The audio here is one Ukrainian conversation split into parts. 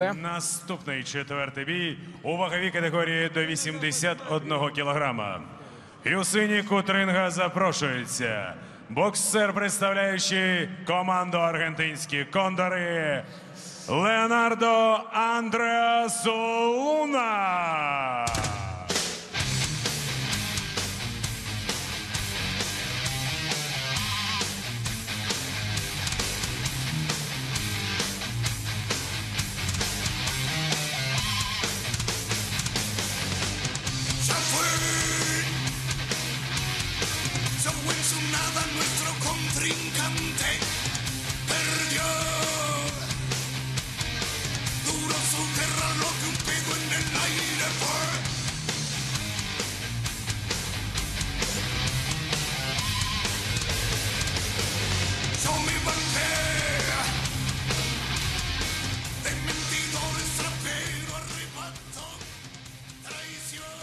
Наступний четвертий бій у ваговій категорії до 81 кілограма. І у синій кут запрошується боксер, представляючий команду аргентинські кондори Леонардо Андреас Луна.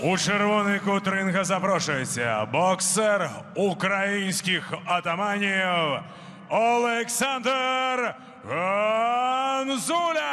У червоний кут ринга запрошується боксер українських атаманів Олександр Ганзуля.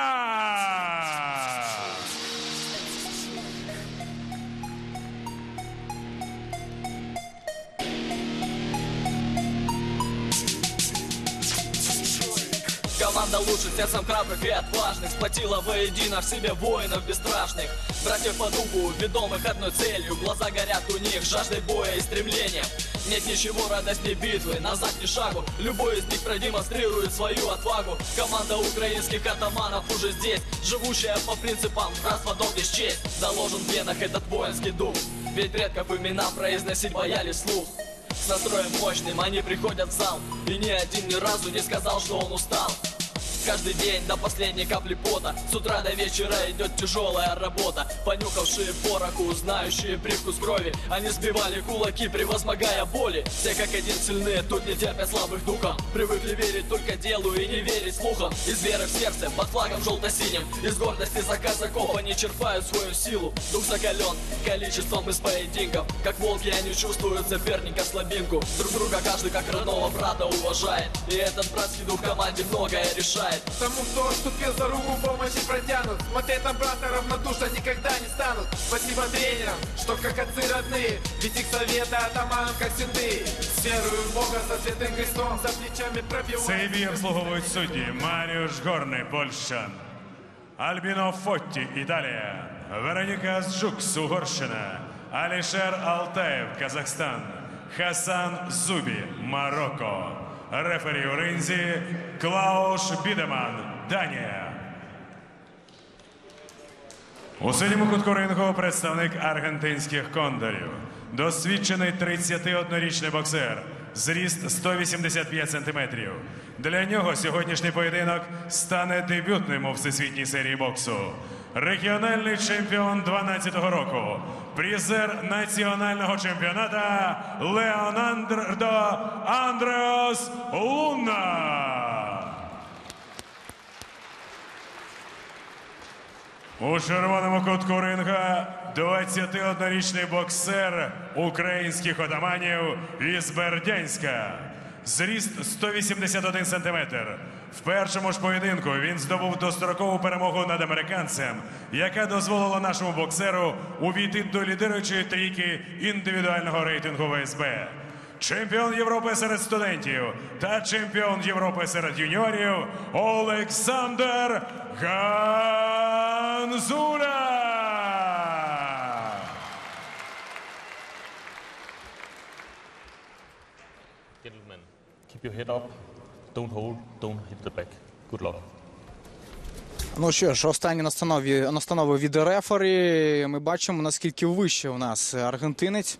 Команда лучше, сердцем храбрых и отважных. Сплотила воедино в себе воинов бесстрашных. Братьев по духу, ведомых одной целью. Глаза горят у них жаждой боя и стремлением. Нет ничего радостней битвы, назад ни шагу. Любой из них продемонстрирует свою отвагу. Команда украинских атаманов уже здесь Живущая по принципам братства, долг и честь Заложен в венах этот воинский дух. Ведь предков имена произносить боялись слух. С настроем мощным они приходят в зал. И ни один ни разу не сказал, что он устал Каждый день до последней капли пота. С утра до вечера идет тяжелая работа. Понюхавшие пороху, знающие привкус крови. Они сбивали кулаки, превозмогая боли. Все как один сильные, тут не терпят слабых духом Привыкли верить только делу и не верить слухам. Из веры в сердце, под флагом желто-синим Из гордости за казаков они черпают свою силу. Дух закален количеством из поединков Как волки они чувствуют соперника слабинку. Друг друга каждый как родного брата уважает. И этот братский дух команде многое решает Тому, кто вступил за руку, помощи протянут Смотреть на брата равнодушно никогда не станут Спасибо тренерам, что как отцы родные Ведь их советы атаманам как святые С верою в Бога, со святым крестом За плечами пробивают Цей бій обслуговують судді Маріуш Горний, Польща, Альбіно Фотті, Італія, Вероніка Зжукс, Угорщина, Алішер Алтаєв, Казахстан, Хасан Зубі, Марокко, Рефері у ринзі Клауш Бідеман, Данія. У синьому кутку рингу представник аргентинських кондорів. Досвідчений 31-річний боксер. Зріст 185 сантиметрів. Для нього сьогоднішній поєдинок стане дебютним у всесвітній серії боксу. Регіональний чемпіон 12-го року. Призер національного чемпіоната Леонардо Андреас Луна. У червоному кутку ринга 21-річний боксер українських отаманів із Бердянська. Зріст 181 сантиметр. В першому ж поєдинку він здобув дострокову перемогу над американцем, яка дозволила нашому боксеру увійти до лідируючої трійки індивідуального рейтингу ВСБ. Чемпіон Європи серед студентів та чемпіон Європи серед юніорів Олександр Ганзуля. Gentlemen, keep your head up. Don't hold, don't hit the back. Good luck. Ну що ж, останні настанови, настанови від рефері. Ми бачимо, наскільки вище у нас аргентинець.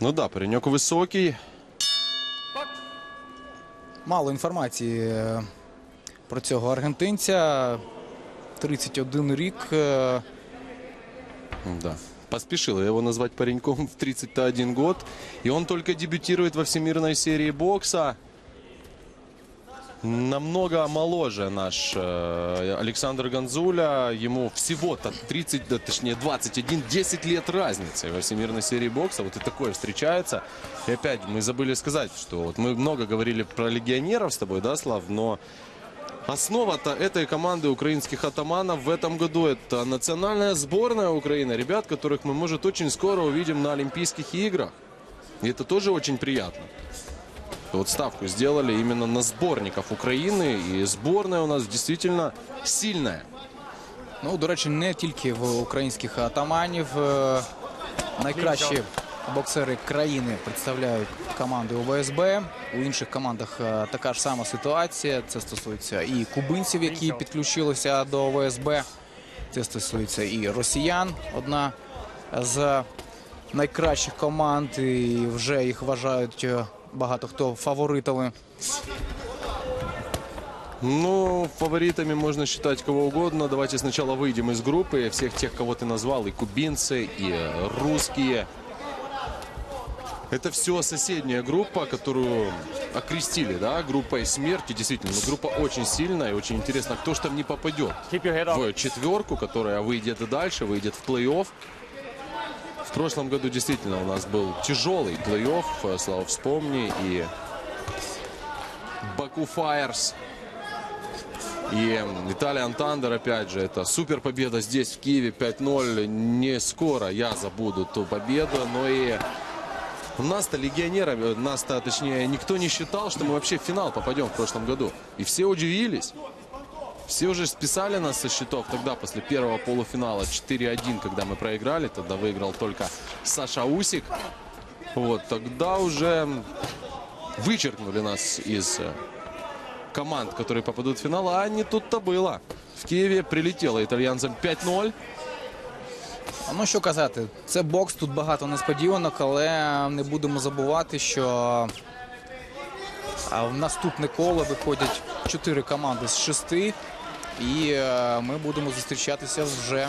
Ну да, паренек высокий. Мало інформації е, про цього аргентинця. 31 рік. е, Да. Поспешил его назвать пареньком в 31 год. И он только дебютирует во всемирной серии бокса. намного моложе наш э, Александр Гонзуля. Ему всего-то 30, да, точнее 21, 10 лет разницы во всемирной серии бокса. Вот и такое встречается. И опять мы забыли сказать, что вот мы много говорили про легионеров с тобой, да, Слав, но Основа-то этой команды украинских атаманов в этом году это национальная сборная Украины. Ребят, которых мы, может, очень скоро увидим на Олимпийских играх. И это тоже очень приятно. Вот ставку сделали именно на сборников Украины. И сборная у нас действительно сильная. Ну, до речі, не тільки в українських атаманів. е, Найкращі боксери країни представляють команди ОБСБ. У інших командах е, така ж сама ситуація. Це стосується і кубинців, які підключилися до ОБСБ. Це стосується і росіян. Одна з найкращих команд. І вже їх вважають е, багато хто фаворитами. Ну, фаворитами можно считать кого угодно. Давайте сначала выйдем из группы. Всех тех, кого ты назвал, и кубинцы, и э, русские. Это все соседняя группа, которую окрестили, да, группой смерти. Действительно, ну, группа очень сильная и очень интересно, кто же там не попадет в четверку, которая выйдет и дальше, выйдет в плей-офф. В прошлом году действительно у нас был тяжелый плей-офф, э, Слава, вспомни, и Баку Файерс, и Италиан Тандер, опять же, это супер победа здесь, в Киеве, 5-0. Не скоро я забуду ту победу, но и нас-то, легионерами, нас-то, точнее, никто не считал, что мы вообще в финал попадем в прошлом году. И все удивились. Все уже списали нас со счетов тогда, после первого полуфинала 4-1, когда мы проиграли. Тогда выиграл только Саша Усик. Вот, тогда уже вычеркнули нас из э, команд, которые попадут в финал, а не тут-то было. В Киеве прилетело итальянцам 5-0. Ну що казати, це бокс, тут багато несподіванок, але не будемо забувати, що в наступне коло виходять чотири команди з шести. І е, ми будемо зустрічатися вже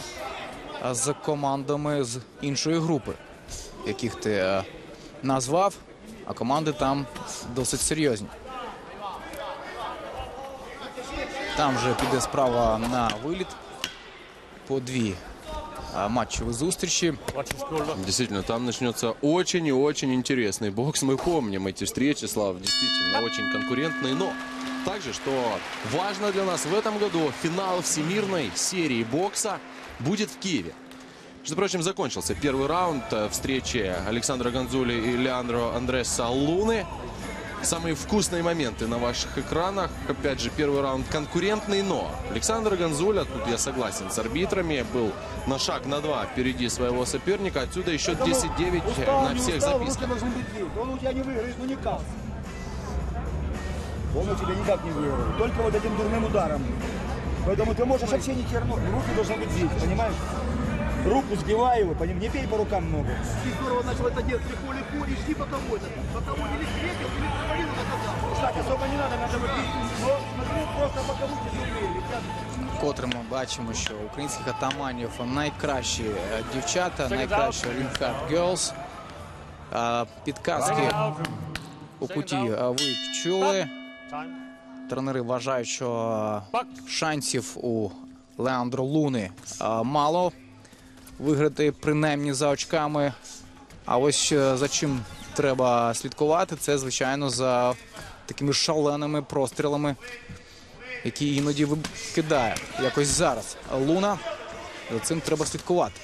з командами з іншої групи, яких ти е, назвав, а команди там досить серйозні. Там вже піде справа на виліт по дві е, матчеві зустрічі. Watch his shoulder. Действительно, там начнется очень и очень интересный бокс. Мы помним эти встречи, Слав, действительно очень конкурентные. Но также, что важно для нас в этом году, финал всемирной серии бокса будет в Киеве. Между прочим, закончился первый раунд э, встречи Александра Гонзули и Леандро Андреса Луны. Самые вкусные моменты на ваших экранах. Опять же, первый раунд конкурентный, но Александр Гонзуля, тут я согласен с арбитрами, был на шаг на два впереди своего соперника. Отсюда еще 10-9 на всех записках. должны быть 9. Он у тебя не выиграет, ну никак. Он у тебя никак не выиграет. Только вот этим дурным ударом. Поэтому ты можешь вообще не тернуть. Руки должны быть здесь, понимаешь? Руку сбивай его, поним- не пей по рукам много. Ты здорово начал это делать, легко-легко, и жди пока будет. Пока он или встретил, или половину наказал. Кстати, особо не надо, надо выпить. Но смотри, просто боковые зубы, ребята. Вкотре ми бачимо, що у українських атаманів найкращі е, дівчата, найкращі Ringcard Girls. Е, Підказки у куті е, ви чули. Time. Тренери вважають, що е, шансів у Леандро Луни е, мало виграти принаймні за очками. А ось е, за чим треба слідкувати, це звичайно за такими шаленими прострілами, які іноді викидає. Якось зараз. Луна. За цим треба слідкувати.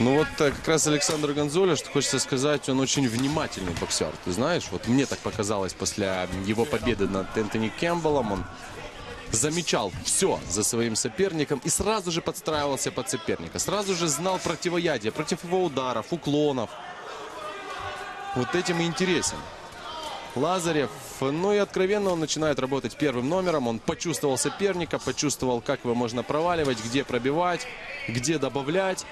Ну вот э, как раз Александр Гонзоля, что хочется сказать, он очень внимательный боксер. Ты знаешь, вот мне так показалось после его победы над Энтони Кэмпбеллом, он замечал все за своим соперником и сразу же подстраивался под соперника. Сразу же знал противоядие против его ударов, уклонов. Вот этим и интересен. Лазарев, ну и откровенно он начинает работать первым номером. Он почувствовал соперника, почувствовал, как его можно проваливать, где пробивать, где добавлять.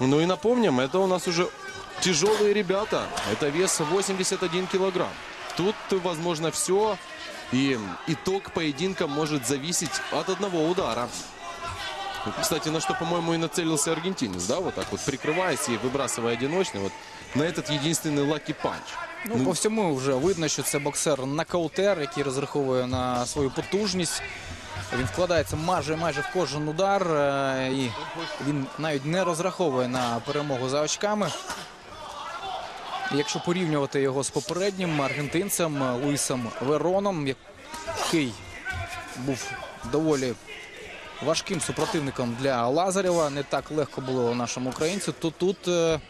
Ну и напомним, это у нас уже тяжелые ребята. Это вес 81 килограмм. Тут возможно все. И итог поединка может зависеть от одного удара. Кстати, на что, по-моему, и нацелился аргентинец, да, вот так вот прикрываясь и выбрасывая одиночный, вот на этот единственный лаки панч. Ну, по всьому вже видно, що це боксер нокаутер, який розраховує на свою потужність. Він вкладається майже майже в кожен удар, е, і він навіть не розраховує на перемогу за очками. Якщо порівнювати його з попереднім аргентинцем Луїсом Вероном, який був доволі важким супротивником для Лазарєва, не так легко було нашому українцю, то тут. е,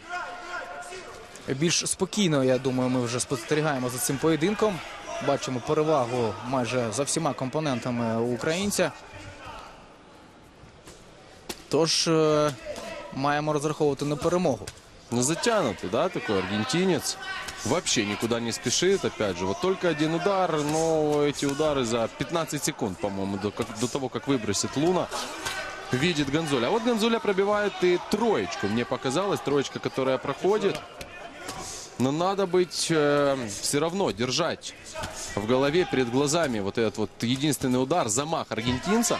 більш спокійно, я думаю, ми вже спостерігаємо за цим поєдинком. Бачимо перевагу майже за всіма компонентами українця. Тож е, маємо розраховувати на перемогу. Ну, затянутый, да, такой аргентинец. Вообще никуда не спешит, опять же. Вот только один удар, но эти удары за 15 секунд, по-моему, до, до того, как выбросит Луна, видит Гонзоля. А вот Гонзоля пробивает и троечку, мне показалось, троечка, которая проходит. Но надо быть все равно держать в голове перед глазами вот этот вот единственный удар, замах аргентинца.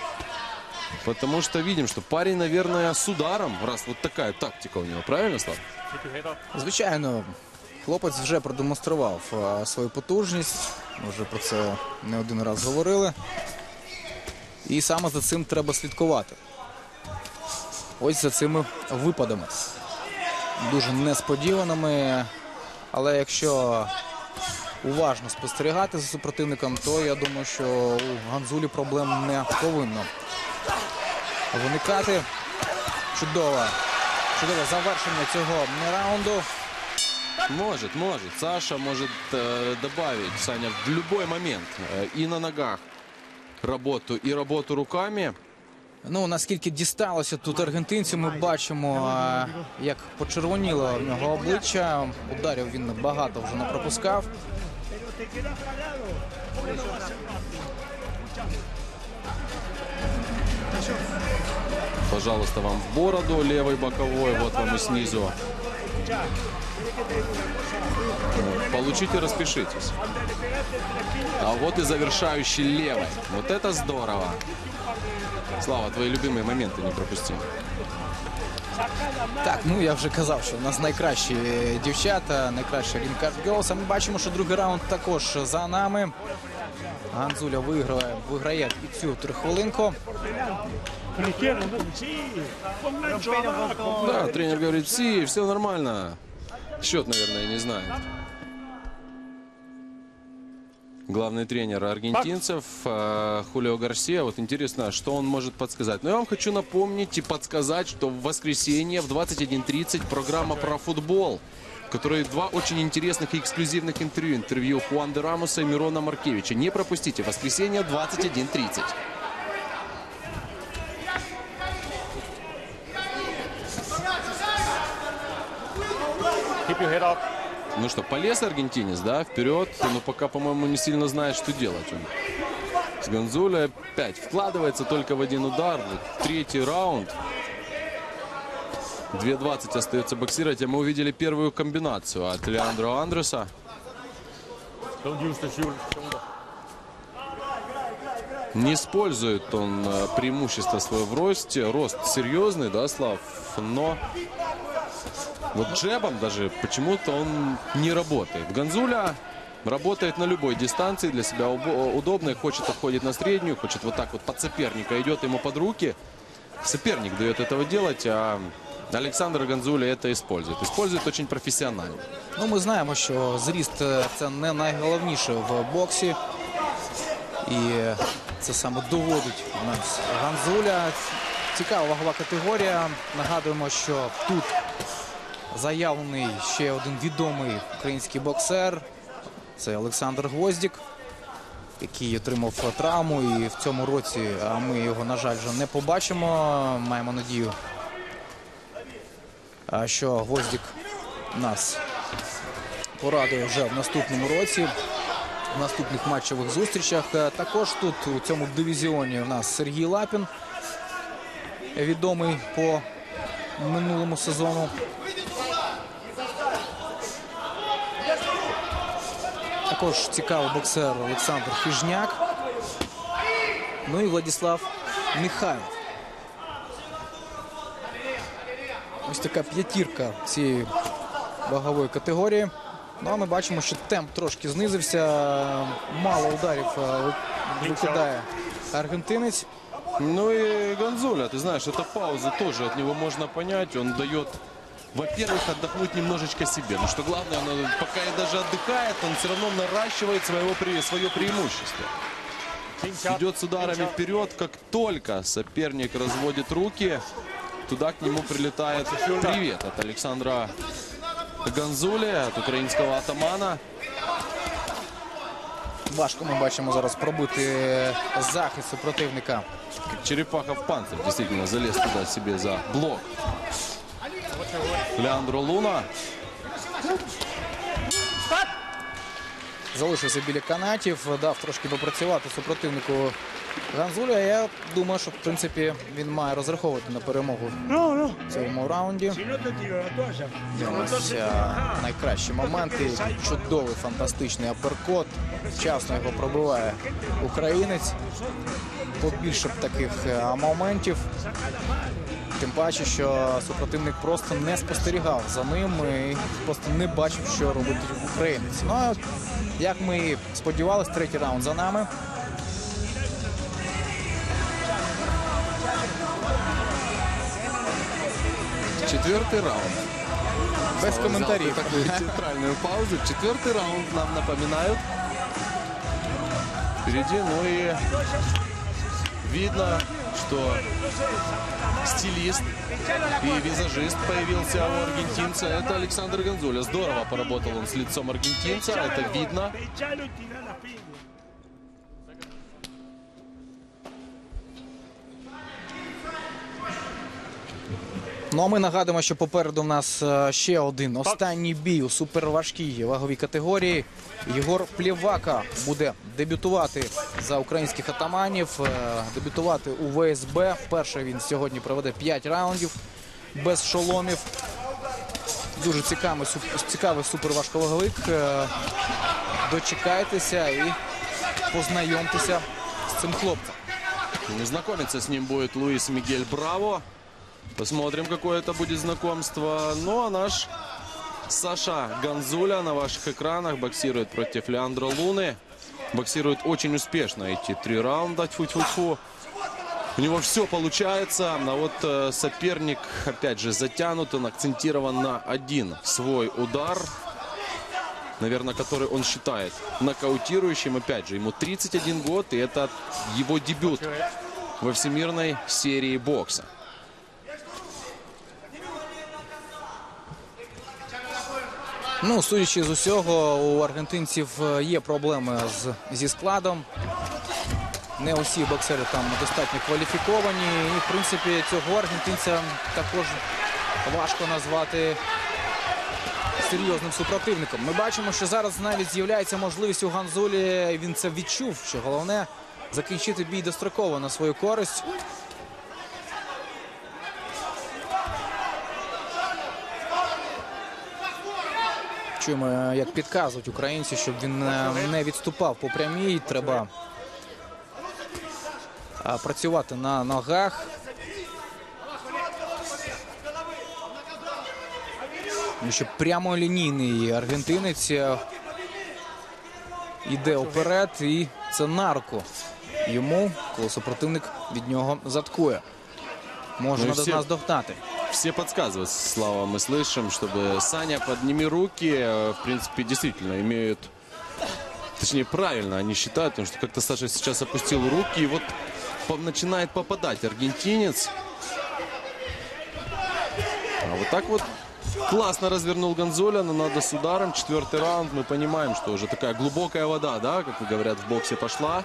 Потому что видим, что парень, наверное, с ударом, раз вот такая тактика у него, правильно, Слав? Звичайно, хлопець вже продемонстрував е, свою потужність. Ми вже про це не один раз говорили. І саме за цим треба слідкувати. Ось за цими випадами. Дуже несподіваними. Але якщо уважно спостерігати за супротивником, то я думаю, що у Ганзулі проблем не повинно виникати. Чудове, чудове завершення цього раунду. Может, может. Саша может э, добавить, Саня, в любой момент э, и на ногах работу, и работу руками. Ну, наскільки дісталося тут аргентинцю, ми бачимо, е, як почервоніло в нього обличчя. Ударів він багато вже не пропускав. Пожалуйста, вам в бороду левый боковой, вот вам и снизу. Получите, распишитесь. А вот и завершающий левой. Вот это здорово. Слава, твои любимые моменты не пропусти. Так, ну я вже казав, що у нас найкращі дівчата, найкраща Лінкард Girls. А Ми бачимо, що другий раунд також за нами. Ганзуля виграє, виграє і цю трихвилинку. Да, тренер говорит, си, все нормально. Счет, наверное, не знает. Главный тренер аргентинцев Хулио Гарсия. Вот интересно, что он может подсказать. Но я вам хочу напомнить и подсказать, что в воскресенье в 21.30 программа про футбол, в которой два очень интересных и эксклюзивных интервью. Интервью Хуан де Рамоса и Мирона Маркевича. Не пропустите. Воскресенье 21.30. Ну что, полез аргентинец, да, вперед, но пока, по-моему, не сильно знает, что делать он. С Гонзуля опять вкладывается только в один удар. Третий раунд. 2.20 остается боксировать. А мы увидели первую комбинацию от Леандро Андреса. Не использует он э, преимущество свое в росте. Рост серьезный, да, Слав? Но вот джебом даже почему-то он не работает. Гонзуля работает на любой дистанции, для себя удобно. Хочет отходит на среднюю, хочет вот так вот под соперника, идет ему под руки. Соперник дает этого делать, а Александр Гонзуля это использует. Использует очень профессионально. Ну, ми знаємо, що зріст е, це не найголовніше в боксі. І це саме доводить у нас Ганзуля. Цікава вагова категорія. Нагадуємо, що тут заявлений ще один відомий український боксер. Це Олександр Гвоздік, який отримав травму. І в цьому році ми його, на жаль, вже не побачимо. Маємо надію, що Гвоздік нас порадує вже в наступному році. В наступних матчових зустрічах. Е, Також тут у цьому дивізіоні у нас Сергій Лапін, відомий по минулому сезону. Також цікавий боксер Олександр Хижняк. Ну і Владислав Михайлов. ось така п'ятірка цієї вагової категорії. Ну а ми бачимо, що темп трошки знизився. Мало ударів е, викидає аргентинець. Ну и Гонзоля, ты знаешь, эта пауза тоже от него можно понять. Он дает, во-первых, отдохнуть немножечко себе. Но что главное, он, пока и даже отдыхает, он все равно наращивает своего, свое преимущество. Идет с ударами вперед, как только соперник разводит руки, туда к нему прилетает привет от Александра Гонзули, от украинского атамана. Важко ми бачимо зараз пробити захист супротивника. Как черепаха в панцирь действительно залез туда себе за блок. Леандро Луна. Залишився біля канатів, дав трошки попрацювати супротивнику Ганзуля. Я думаю, що в принципі він має розраховувати на перемогу в цьому раунді. Дивимося найкращі моменти. Чудовий фантастичний аперкот. Вчасно його пробиває українець. Побільше б таких е, моментів. Тим паче, що супротивник просто не спостерігав за ним і просто не бачив, що робить українець. Ну а як ми і сподівалися, третій раунд за нами. Четвертый раунд. Без Взял коментарів. ты такую театральную паузу. Четвертый раунд нам напоминают. Впереди, ну и видно, что стилист и визажист появился у аргентинца. Это Александр Гонзуля. Здорово поработал он с лицом аргентинца. Это видно. Ну а ми нагадуємо, що попереду в нас е, ще один останній бій у суперважкій ваговій категорії. Єгор Плєвака буде дебютувати за українських атаманів, е, дебютувати у ВСБ. Вперше він сьогодні проведе 5 раундів без шоломів. Дуже цікавий, цікавий суперважковаговик. Е, Дочекайтеся і познайомтеся з цим хлопцем. Знакомиться с ним будет Луис Мигель Браво. Посмотрим, какое это будет знакомство. Ну а наш Саша Гонзуля на ваших экранах боксирует против Леандро Луны. Боксирует очень успешно эти три раунда. Тьфу-тьфу-тьфу. У него все получается, а вот э, соперник, опять же, затянут, он акцентирован на один свой удар, наверное, который он считает нокаутирующим. Опять же, ему 31 год, и это его дебют во всемирной серии бокса. Ну, судячи з усього, у аргентинців е, є проблеми з, зі складом. Не усі боксери там достатньо кваліфіковані. І, в принципі, цього аргентинця також важко назвати серйозним супротивником. Ми бачимо, що зараз навіть з'являється можливість у Ганзулі. Він це відчув, що головне закінчити бій достроково на свою користь. Чуємо, як підказують українці, щоб він е, не відступав по прямій. Треба працювати на ногах. Тому що прямолінійний аргентинець е, йде вперед, і це на руку йому, коли супротивник від нього заткує. Може Ну і всі- нас догнати. Все подсказывают, Слава, мы слышим, чтобы Саня, подними руки, э, в принципе, действительно имеют... Точнее, правильно они считают, потому что как-то Саша сейчас опустил руки, и вот начинает попадать аргентинец. А вот так вот классно развернул Гонзоля, но надо с ударом. Четвертый раунд, мы понимаем, что уже такая глубокая вода, да, как говорят, в боксе пошла.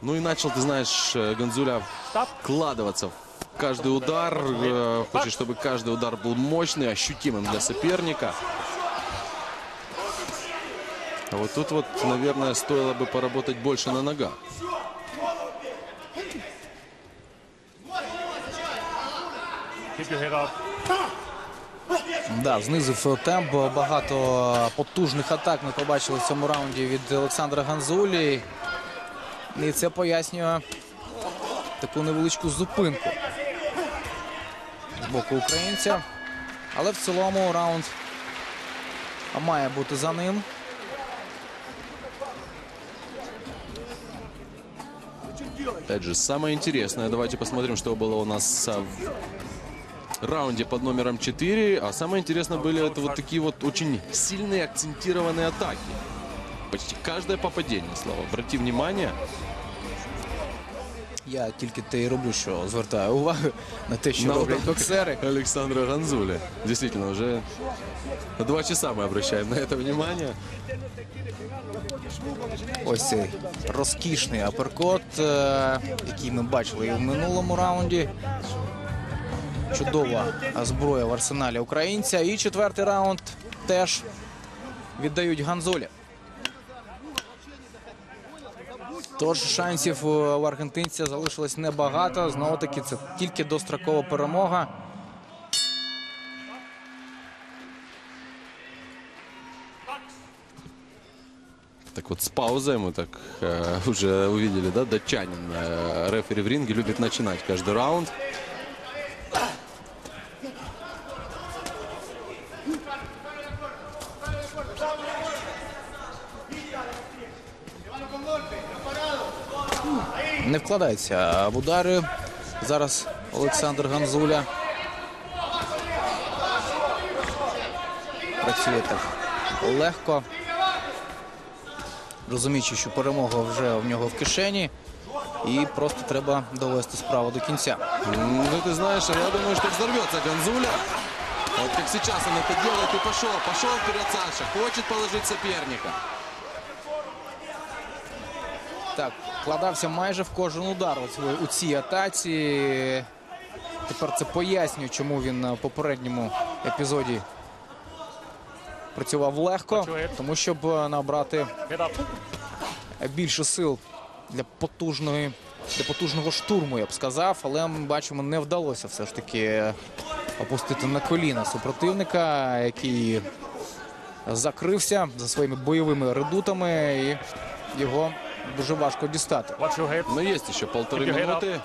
Ну и начал, ты знаешь, э, Гонзуля вкладываться в каждый удар. Э, Хочет, чтобы каждый удар был мощный, ощутимым для соперника. А вот тут вот, наверное, стоило бы поработать больше на ногах. Keep your head up. Да, знизив темп. Багато потужних атак ми побачили в цьому раунді від Олександра Ганзулі. І це пояснює таку невеличку зупинку. з боку українця. Але в цілому раунд має бути за ним. Опять же, самое интересное, давайте посмотрим, что было у нас а, в раунде под номером 4. А самое интересное были это вот такие вот очень сильные акцентированные атаки. Почти каждое попадение, Слава. Обрати внимание. Я тільки те і роблю, що звертаю увагу на те, що На роблять боксери. Александра Ганзуля. Действительно, уже два часа мы обращаем на это внимание. Ось цей розкішний аперкот, е, який ми бачили і в минулому раунді. Чудова зброя в арсеналі українця. І четвертий раунд теж віддають Ганзолі. Тож шансів е, у аргентинця залишилось небагато. Знову таки, це тільки дострокова перемога. Так вот, с паузой мы так э, уже увидели, да, датчанин. Э, рефери в ринге любит начинать каждый раунд. Не вкладається в удари. Зараз Олександр Ганзуля. Працює так легко. Розуміючи, що перемога вже в нього в кишені. І просто треба довести справу до кінця. Ну, ты знаешь, я думаю, что взорвется Ганзуля. Вот как сейчас он это делает и пошел. Пошел вперед Саша. Хочет положить соперника. Так, вкладався майже в кожен удар у цій- атаці. Тепер це пояснює, чому він на попередньому епізоді працював легко, тому щоб е, набрати більше сил для потужної для потужного штурму, я б сказав. Але ми бачимо, не вдалося все ж таки опустити на коліна супротивника, який закрився за своїми бойовими редутами, і його дуже важко дістати. Watch your head. Но есть еще полторы Keep your head up. минуты.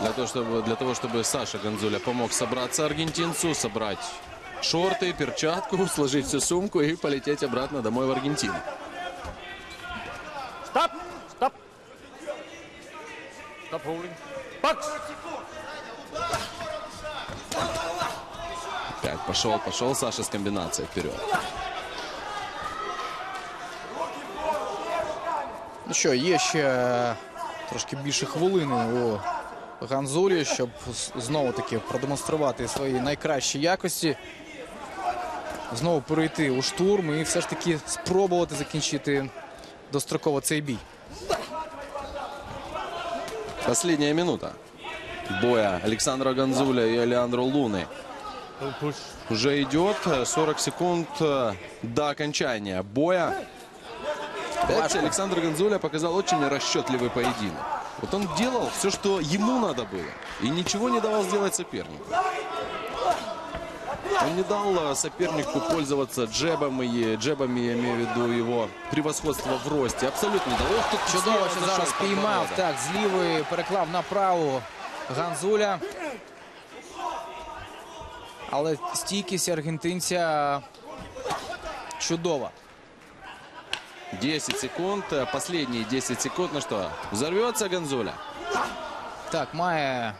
Для того, чтобы, для того, чтобы Саша Гонзуля помог собраться аргентинцу, собрать шорты, перчатку, сложить всю сумку и полететь обратно домой в Аргентину. Stop. Stop. Stop holding. Box. Опять пошел, пошел Саша с комбинацией вперед. Ну що, є ще трошки більше хвилини у Ганзулі, щоб з- знову таки продемонструвати свої найкращі якості. Знову перейти у штурм і все ж таки спробувати закінчити достроково цей бій. Последняя минута боя Александра Гонзуля и Алеандро Луны. Don't push. Уже идет э, 40 секунд э, до окончания боя. Опять Александр Гонзуля показал очень расчетливый поединок. Вот он делал все, что ему надо было. И ничего не давал сделать сопернику. Он не дал э, сопернику пользоваться джебами, джебами, я имею в виду его превосходство в росте. Абсолютно не дал. Ох, тут Чудово, слева що зашел зараз под піймав подбородок. так з лівої, переклав на праву Ганзуля. Але стійкість аргентинця чудова. 10 секунд, последние 10 секунд. Ну что, взорвется Гонзуля? Так, має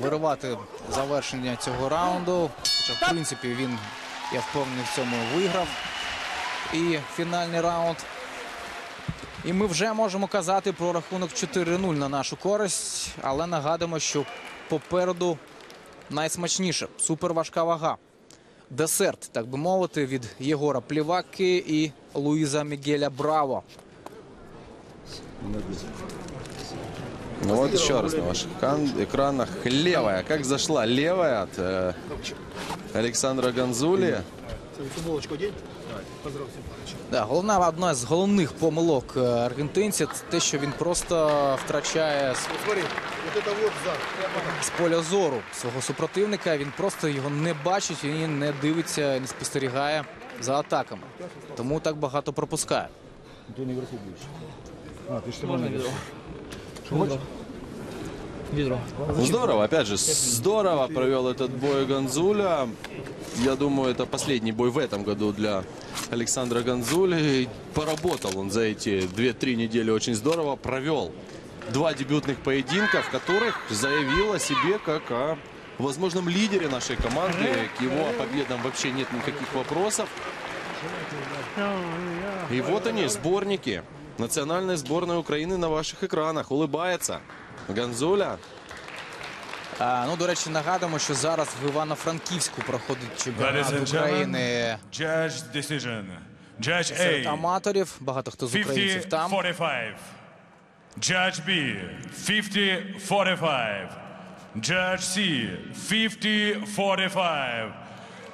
виривати завершення цього раунду. Хоча, в принципі, він, я впевнений, в цьому виграв. І фінальний раунд. І ми вже можемо казати про рахунок 4-0 на нашу користь. Але нагадуємо, що попереду найсмачніше суперважка вага. Десерт, так би мовити, від Єгора Пліваки і Луїза Мігеля Браво. Ну вот еще раз на ваших кан- экранах. Левая. Как зашла левая от э, Александра Гонзули. Футболочку одень. Поздравь всем. Да, головна одна з головних помилок е, аргентинця це те, що він просто втрачає з, Вот смотри, вот это вот зад. з поля зору свого супротивника. Він просто його не бачить і не дивиться, не спостерігає за атаками. Тому так багато пропускає. Ты наверху будешь. А, ты что не видел? Что хочешь? Відро. Ну, Здорово, опять же, здорово провел этот бой Гонзуля. Я думаю, это последний бой в этом году для Александра Гонзули. И Поработал он за эти 2-3 недели очень здорово. Провел два дебютных поединка, в которых заявил о себе как о возможном лидере нашей команды. К его победам вообще нет никаких вопросов. И вот они, сборники. Национальной сборной Украины на ваших экранах. Улыбается. Гонзуля. А, ну, до речі, нагадуємо, що зараз в Івано-Франківську проходить чемпіонат України judge decision. Judge серед A, аматорів. Багато хто з українців там. 50-45. Judge B, 50-45. Judge C, 50-45.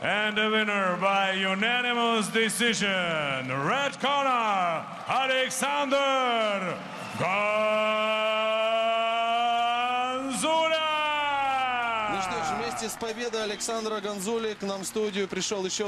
And the winner by unanimous decision, red corner, Alexander Ганзуля! С победой Александра Гонзули к нам в студию пришел еще